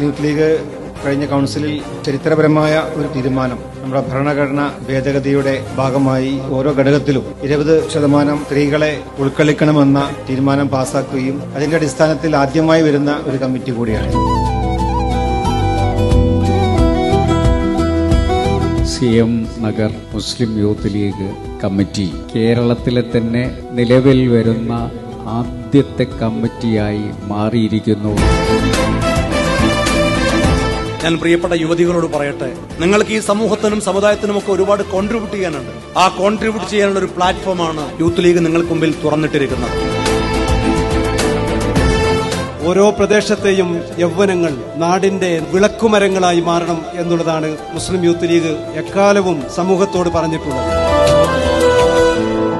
മുസ്ലിം league കഴിഞ്ഞ കൗൺസിലിൽ ചരിത്രപരമായ ഒരു തീരുമാനം നമ്മുടെ ഭരണഘടന ഭേദഗതിയുടെ ഭാഗമായി ഓരോ ഘടകത്തിലും ഇരുപത് ശതമാനം സ്ത്രീകളെ ഉൾക്കൊള്ളിക്കണമെന്ന തീരുമാനം പാസാക്കുകയും അതിന്റെ അടിസ്ഥാനത്തിൽ ആദ്യമായി വരുന്ന ഒരു കമ്മിറ്റി കൂടിയാണ്. C M Nagar Muslim Youth League committee കേരളത്തിലെ തന്നെ നിലവിൽ വരുന്ന ആദ്യത്തെ കമ്മിറ്റിയായി മാറിയിരിക്കുന്നു. ഞാൻ പ്രിയപ്പെട്ട യുവതികളോട് പറയട്ടെ നിങ്ങൾക്ക് ഈ സമൂഹത്തിനും സമുദായത്തിനും ഒക്കെ ഒരുപാട് കോൺട്രിബ്യൂട്ട് ചെയ്യാനുണ്ട്. ആ കോൺട്രിബ്യൂട്ട് ചെയ്യാനുള്ള ഒരു പ്ലാറ്റ്ഫോമാണ് യൂത്ത് ലീഗ് നിങ്ങൾക്ക് മുമ്പിൽ തുറന്നിട്ടിരിക്കുന്നത്. ഓരോ പ്രദേശത്തെയും യൗവനങ്ങൾ നാടിന്റെ വിളക്കുമരങ്ങളായി മാറണം എന്നുള്ളതാണ് മുസ്ലിം യൂത്ത് ലീഗ് എക്കാലവും സമൂഹത്തോട് പറഞ്ഞിട്ടുള്ളത്.